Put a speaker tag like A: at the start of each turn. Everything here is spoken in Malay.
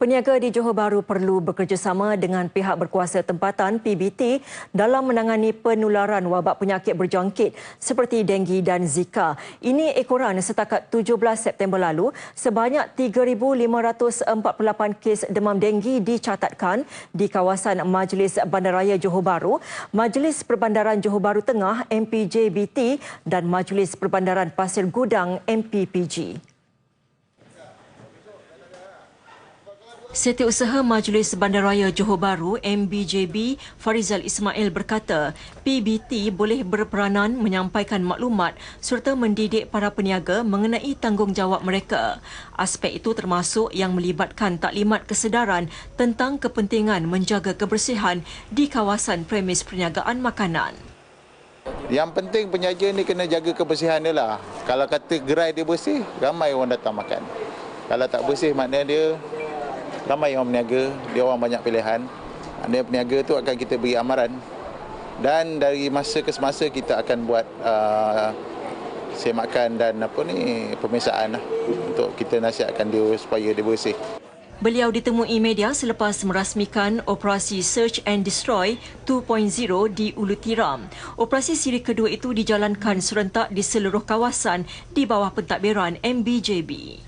A: Peniaga di Johor Bahru perlu bekerjasama dengan pihak berkuasa tempatan PBT dalam menangani penularan wabak penyakit berjangkit seperti denggi dan zika. Ini ekoran setakat 17 September lalu, sebanyak 3,548 kes demam denggi dicatatkan di kawasan Majlis Bandaraya Johor Bahru, Majlis Perbandaran Johor Bahru Tengah MPJBT dan Majlis Perbandaran Pasir Gudang MPPG. Setiausaha Majlis Bandaraya Johor Bahru MBJB Farizal Ismail berkata PBT boleh berperanan menyampaikan maklumat serta mendidik para peniaga mengenai tanggungjawab mereka. Aspek itu termasuk yang melibatkan taklimat kesedaran tentang kepentingan menjaga kebersihan di kawasan premis perniagaan makanan.
B: Yang penting penyaja ni kena jaga kebersihan dia lah. Kalau kata gerai dia bersih, ramai orang datang makan. Kalau tak bersih maknanya dia ramai orang berniaga, dia orang banyak pilihan. Ada peniaga tu akan kita beri amaran dan dari masa ke semasa kita akan buat uh, semakan dan apa ni pemeriksaan lah untuk kita nasihatkan dia supaya dia bersih.
A: Beliau ditemui media selepas merasmikan operasi Search and Destroy 2.0 di Ulu Tiram. Operasi siri kedua itu dijalankan serentak di seluruh kawasan di bawah pentadbiran MBJB.